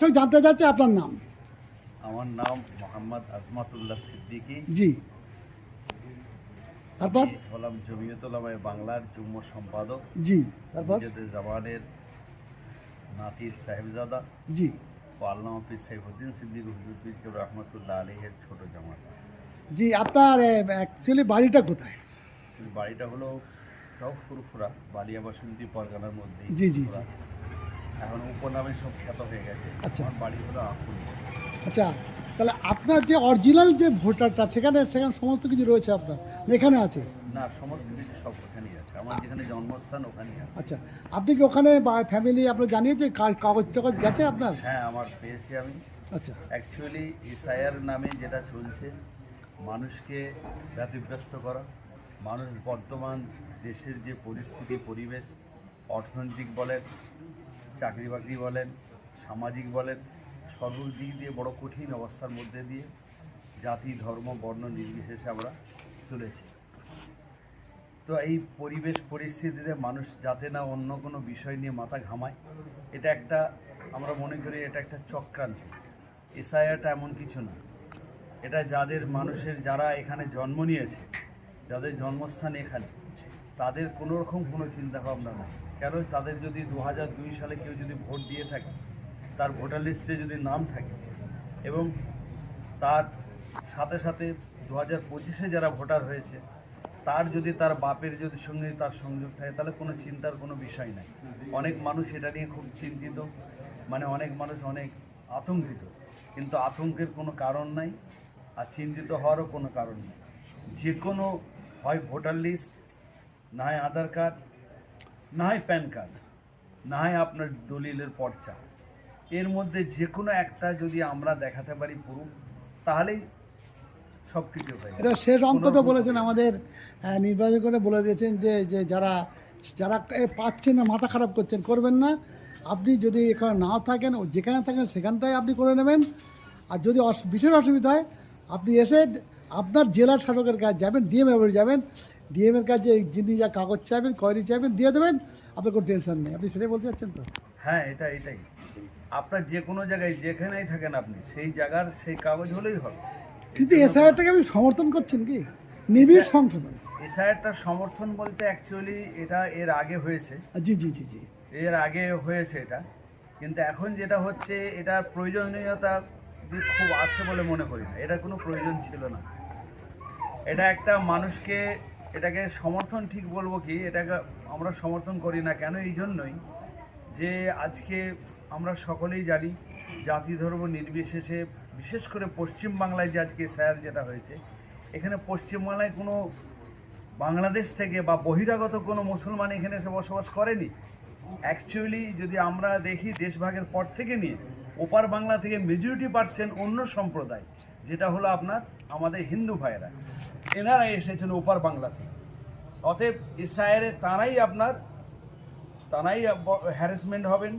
জানতে চাচ্ছে আপনার নাম। আমার নাম মোহাম্মদ আজমাতুল্লাহ সিদ্দিকী। জি। তারপর? হলাম জমিয়তুলামায় বাংলার যুগ্ম সম্পাদক। জি তারপর? জামানের নাতির সাহেবজাদা। জি। ও আল্লাহ হাফিজ সাইফুদ্দিন সিদ্দিক হুজুর পীর কেবর রহমতুল্লাহ আলীহের ছোট জামাত। জি আপনার অ্যাকচুয়ালি বাড়িটা কোথায়? বাড়িটা হলো সব ফুরফুরা বালিয়া বাসন্তী পরগনার মধ্যে জি, জি, জি। এখন উপনামে সব খ্যাত হয়ে গেছে। আচ্ছা। আমার বাড়ি হলো আকুল। আচ্ছা তাহলে আপনার যে অরিজিনাল যে ভোটারটা সেখানে সেখানে সমস্ত কিছু রয়েছে আপনার? এখানে আছে? না সমস্ত কিছু সব ওখানেই আছে। আমার যেখানে জন্মস্থান ওখানেই আছে। আচ্ছা আপনি কি ওখানে ফ্যামিলি আপনার জানিয়েছে কাগজ টাগজ গেছে আপনার? হ্যাঁ আমার পেয়েছি আমি। আচ্ছা। অ্যাকচুয়ালি ইসায়ার নামে যেটা চলছে মানুষকে ব্যতিব্যস্ত করা মানুষ বর্তমান দেশের যে পরিস্থিতি পরিবেশ অর্থনৈতিক বলেন চাকরি বাকরি বলেন, সামাজিক বলেন সর্বদিক দিয়ে বড় কঠিন অবস্থার মধ্যে দিয়ে জাতি, ধর্ম, বর্ণ নির্বিশেষে আমরা চলেছি। তো এই পরিবেশ পরিস্থিতিতে মানুষ যাতে না অন্য কোনো বিষয় নিয়ে মাথা ঘামায়, এটা একটা আমরা মনে করি এটা একটা চক্রান্ত। এসআইআরটা এমন কিছু না। এটা যাদের মানুষের যারা এখানে জন্ম নিয়েছে, যাদের জন্মস্থান এখানে তাদের কোনো রকম কোনো চিন্তা ভাবনা নেই। কেন তাদের যদি দু সালে কেউ যদি ভোট দিয়ে থাকে, তার ভোটার লিস্টে যদি নাম থাকে এবং তার সাথে সাথে দু হাজার পঁচিশে যারা ভোটার হয়েছে, তার যদি তার বাপের যদি সঙ্গে তার সংযোগ থাকে, তাহলে কোনো চিন্তার কোনো বিষয় নাই। অনেক মানুষ এটা নিয়ে খুব চিন্তিত মানে অনেক মানুষ অনেক আতঙ্কিত। কিন্তু আতঙ্কের কোনো কারণ নাই আর চিন্তিত হওয়ারও কোনো কারণ নেই। যে কোনো হয় ভোটার লিস্ট না হয় আধার কার্ড না হয় প্যান কার্ড না হয় আপনার দলিলের পর্চা। এর মধ্যে যে কোনো একটা যদি আমরা দেখাতে পারি পুরো তাহলেই সব কিছু হয় এটা শেষ অঙ্ক তো বলেছেন আমাদের নির্বাচন করে বলে দিয়েছেন যে যে যারা যারা পাচ্ছেন না মাথা খারাপ করছেন করবেন না। আপনি যদি এখানে নাও থাকেন ও যেখানে থাকেন সেখানটাই আপনি করে নেবেন। আর যদি বিশেষ অসুবিধা হয় আপনি এসে আপনার জেলা শাসকের কাছে যাবেন ডিএম যাবেন ডিএম এর কাছে যিনি যা কাগজ চাইবেন কয়েরি চাইবেন দিয়ে দেবেন আপনার কোনো টেনশন নেই। আপনি সেটাই বলতে চাচ্ছেন তো? হ্যাঁ এটা এটাই। আপনার যে কোনো জায়গায় যেখানেই থাকেন আপনি সেই জায়গার সেই কাগজ হলেই হবে। কিন্তু এসআইআরটাকে আপনি সমর্থন করছেন কি? নিবিড় সংশোধন। এসআইআরটা সমর্থন বলতে অ্যাকচুয়ালি এটা এর আগে হয়েছে। জি জি জি জি। এর আগে হয়েছে এটা। কিন্তু এখন যেটা হচ্ছে এটার প্রয়োজনীয়তা খুব আছে বলে মনে করি না। এটার কোনো প্রয়োজন ছিল না। এটা একটা মানুষকে এটাকে সমর্থন ঠিক বলব কি? এটাকে আমরা সমর্থন করি না কেন? এই জন্যই যে আজকে আমরা সকলেই জানি জাতি ধর্ম নির্বিশেষে, বিশেষ করে পশ্চিম বাংলায় যে আজকে স্যার যেটা হয়েছে, এখানে পশ্চিমবাংলায় কোনো বাংলাদেশ থেকে বা বহিরাগত কোনো মুসলমান এখানে এসে বসবাস করেনি? অ্যাকচুয়ালি যদি আমরা দেখি দেশভাগের পর থেকে নিয়ে, ওপার বাংলা থেকে মেজরিটি পার্সেন্ট অন্য সম্প্রদায়, যেটা হলো আপনার আমাদের হিন্দু ভাইয়েরা। এনারা এসেছেন ওপার বাংলা থেকে। অতএব ইসরায়েলে তারাই আপনার তারাই হ্যারাসমেন্ট হবেন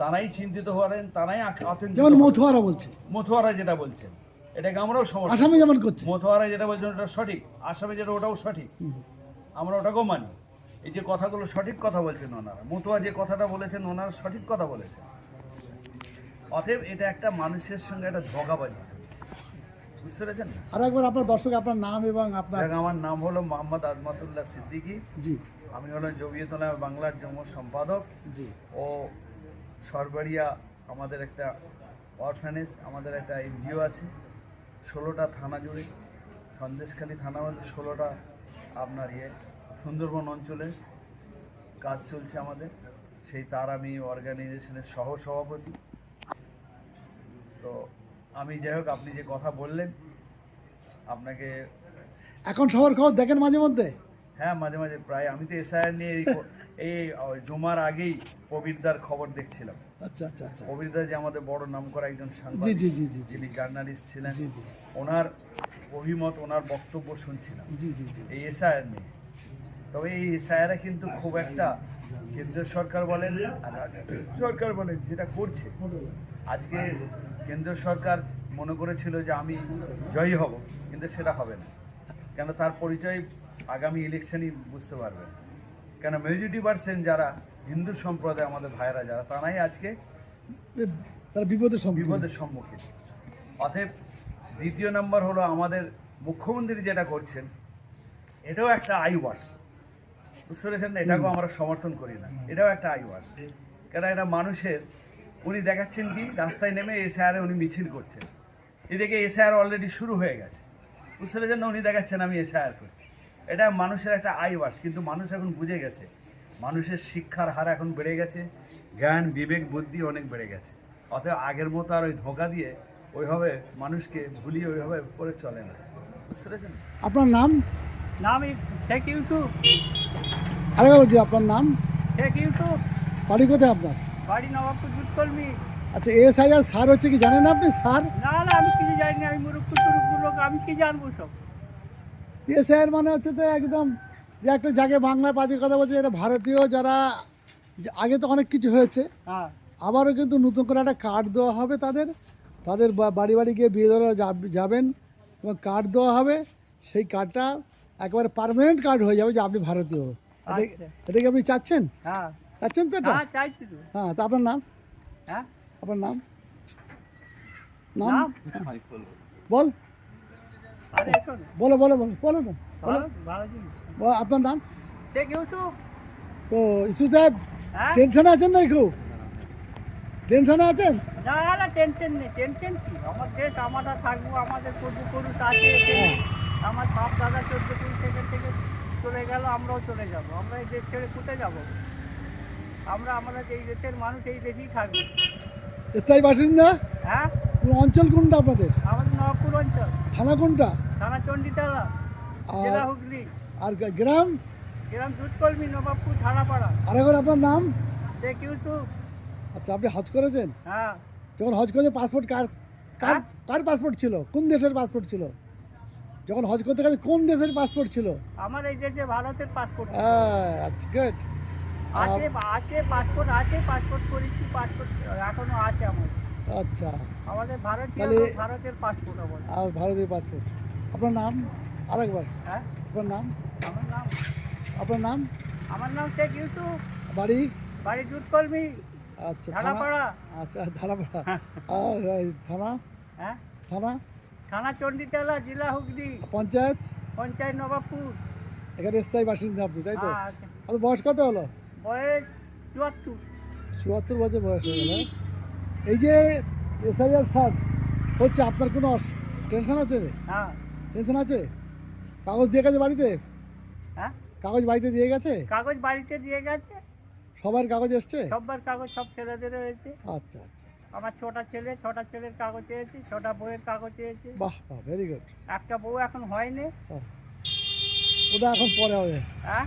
তারাই চিন্তিত হবেন তারাই যেমন মথুয়ারা বলছে। মথুয়ারা যেটা বলছেন এটাকে আমরাও সমর্থন আসামে যেমন করছে। মথুয়ারা যেটা বলছেন ওটা সঠিক আসামে যেটা ওটাও সঠিক। আমরা ওটাকেও মানি। এই যে কথাগুলো সঠিক কথা বলছেন ওনারা মতুয়া যে কথাটা বলেছেন ওনারা সঠিক কথা বলেছেন। অতএব এটা একটা মানুষের সঙ্গে একটা ধোকাবাজি। বুঝতে পেরেছেন? আর একবার আপনার দর্শক আপনার নাম এবং আপনার আমার নাম হলো মোহাম্মদ আজমাতুল্লাহ সিদ্দিকী। জি। আমি হলো জবিয়তলা বাংলার যুগ্ম সম্পাদক। জি। ও সরবারিয়া আমাদের একটা অরফানেজ আমাদের একটা এনজিও আছে। ষোলোটা থানা জুড়ে সন্দেশখালী থানা মধ্যে ষোলোটা আপনার ইয়ে সুন্দরবন অঞ্চলে কাজ চলছে আমাদের। সেই তার আমি অর্গানাইজেশনের সহ সভাপতি তো আমি যাই হোক আপনি যে কথা বললেন আপনাকে এখন সবার খবর দেখেন মাঝে মধ্যে? হ্যাঁ মাঝে মাঝে প্রায়। আমি তো এসআইআর নিয়ে এই জমার আগেই প্রবীরদার খবর দেখছিলাম। আচ্ছা আচ্ছা আচ্ছা। প্রবীরদা যে আমাদের বড় নাম করা একজন সাংবাদিক জি জি জি যিনি জার্নালিস্ট ছিলেন জি জি। ওনার অভিমত ওনার বক্তব্য শুনছিলাম। জি জি জি এই এসআইআর নিয়ে। তবে এই এসআইআর কিন্তু খুব একটা কেন্দ্রীয় সরকার বলেন আর সরকার বলেন যেটা করছে আজকে কেন্দ্র সরকার মনে করেছিল যে আমি জয়ী হব কিন্তু সেটা হবে না। কেন তার পরিচয় আগামী ইলেকশনই বুঝতে পারবে। কেন মেজরিটি পার্সেন্ট যারা হিন্দু সম্প্রদায় আমাদের ভাইয়েরা যারা তারাই আজকে তারা বিপদের সম্মুখীন। বিপদের সম্মুখীন। অতএব দ্বিতীয় নম্বর হলো আমাদের মুখ্যমন্ত্রী যেটা করছেন এটাও একটা আইওয়াস বুঝতে পেরেছেন না? এটাকেও আমরা সমর্থন করি না। এটাও একটা আই আইওয়াস কেন? এটা মানুষের উনি দেখাচ্ছেন কি রাস্তায় নেমে এসআরে উনি মিছিল করছেন। এদিকে এসআর অলরেডি শুরু হয়ে গেছে। বুঝতে পেরেছেন না উনি দেখাচ্ছেন আমি এসআর করছি। এটা মানুষের একটা আইওয়াস কিন্তু মানুষ এখন বুঝে গেছে। মানুষের শিক্ষার হার এখন বেড়ে গেছে জ্ঞান বিবেক বুদ্ধি অনেক বেড়ে গেছে। অতএব আগের মতো আর ওই ধোঁকা দিয়ে ওইভাবে মানুষকে ভুলিয়ে ওইভাবে করে চলে না। বুঝতে পেরেছেন? আপনার নাম? নাম শেখ ইউসুফ আরেকবার বলছি আপনার নাম? শেখ ইউসুফ বাড়ি কোথায় আপনার? বাড়ি নবাবপুর দুধকর্মী আচ্ছা এসআইআর স্যার হচ্ছে কি জানেন আপনি? স্যার না না আমি কিছু জানি না আমি মুরুক্ষ টুরুক্ষ লোক আমি কি জানব সব? এসআইআর মানে হচ্ছে তো একদম যে একটা জায়গায় বাংলায় পাঁচের কথা বলছে এটা ভারতীয় যারা আগে তো অনেক কিছু হয়েছে হ্যাঁ। আবারও কিন্তু নতুন করে একটা কার্ড দেওয়া হবে তাদের। তাদের বাড়ি বাড়ি গিয়ে বিয়ে ধরা যাবেন এবং কার্ড দেওয়া হবে সেই কার্ডটা একেবারে পার্মানেন্ট কার্ড হয়ে যাবে যে আপনি ভারতীয়। এটা আচ্ছা। এটা কি আপনি চাচ্ছেন? হ্যাঁ। চাচ্ছেন তো এটা? হ্যাঁ তো। হ্যাঁ তা আপনার নাম? হ্যাঁ? আপনার নাম? নাম? বল। বলো বলো বলো বলো না বল, আপনার নাম? তো ইসু সাহেব হ্যাঁ? টেনশনে আছেন না খুব? টেনশনে আছেন? না না টেনশন নেই টেনশন কি? আমার দেশ আমরা থাকব আমাদের পূর্বপুরুষ আছে এখানে। আমার সব দাদা চোদ্দ কুড়ি সেকেন্ড থেকে চলে গেল আমরাও চলে যাব। আমরা এই দেশ ছেড়ে কোথায় যাব? আমরা আমরা এই দেশের মানুষ এই দেশেই থাকব। স্থায়ী বাসিন্দা? হ্যাঁ? কোন অঞ্চল কোনটা আপনাদের? আমাদের নবপুর অঞ্চল। থানা কোনটা? থানা চণ্ডীতলা জেলা হুগলি। আর গ্রাম? গ্রাম দুধকলমি নবাবপুর থানাপাড়া। আর এখন আপনার নাম? শেখ ইউসুফ। আচ্ছা আপনি হজ করেছেন? হ্যাঁ। যখন হজ করতে পাসপোর্ট কার কার হ্যাঁ? কার পাসপোর্ট ছিল? কোন দেশের পাসপোর্ট ছিল? যখন হজ করতে গেছে কোন দেশের পাসপোর্ট ছিল? আমার এই দেশে ভারতের পাসপোর্ট। হ্যাঁ, আচ্ছা গুড আছে আছে পাসপোর্ট আছে পাসপোর্ট করেছি পাসপোর্ট এখনও আছে আমার। আচ্ছা। আমাদের ভারতীয় ভারতের পাসপোর্ট আমাদের আর ভারতীয় পাসপোর্ট আপনার নাম? আরেকবার। হ্যাঁ? আপনার নাম? আমার নাম? আপনার নাম? আমার নাম শেখ ইউসুফ। বাড়ি? বাড়ি দুধকলমি আচ্ছা থানাপাড়া আচ্ছা থানাপাড়া আর থানা? হ্যাঁ? থানা? থানা চণ্ডীতলা জেলা হুগলি। পঞ্চায়েত? পঞ্চায়েত নবাবপুর। এখানে স্থায়ী বাসিন্দা আপনি তাই তো? হ্যাঁ, আছে। বয়স কত হলো? বয়স চুয়াত্তর। চুয়াত্তর বছর বয়স হয়ে গেল এই যে এসআইআর স্যার হচ্ছে আপনার কোনো টেনশন আছে? হ্যাঁ। টেনশন আছে? কাগজ দিয়ে গেছে বাড়িতে? হ্যাঁ? কাগজ বাড়িতে দিয়ে গেছে? কাগজ বাড়িতে দিয়ে গেছে। সবার কাগজ এসছে? সববার কাগজ সব ছেলেদের হয়েছে। আচ্ছা আচ্ছা আচ্ছা। আমার ছটা ছেলে ছটা ছেলের কাগজ চেয়েছি ছটা বইয়ের কাগজ চেয়েছি বাহ বাহ ভেরি গুড একটা বউ এখন হয়নি। ওটা এখন পরে হবে। হ্যাঁ?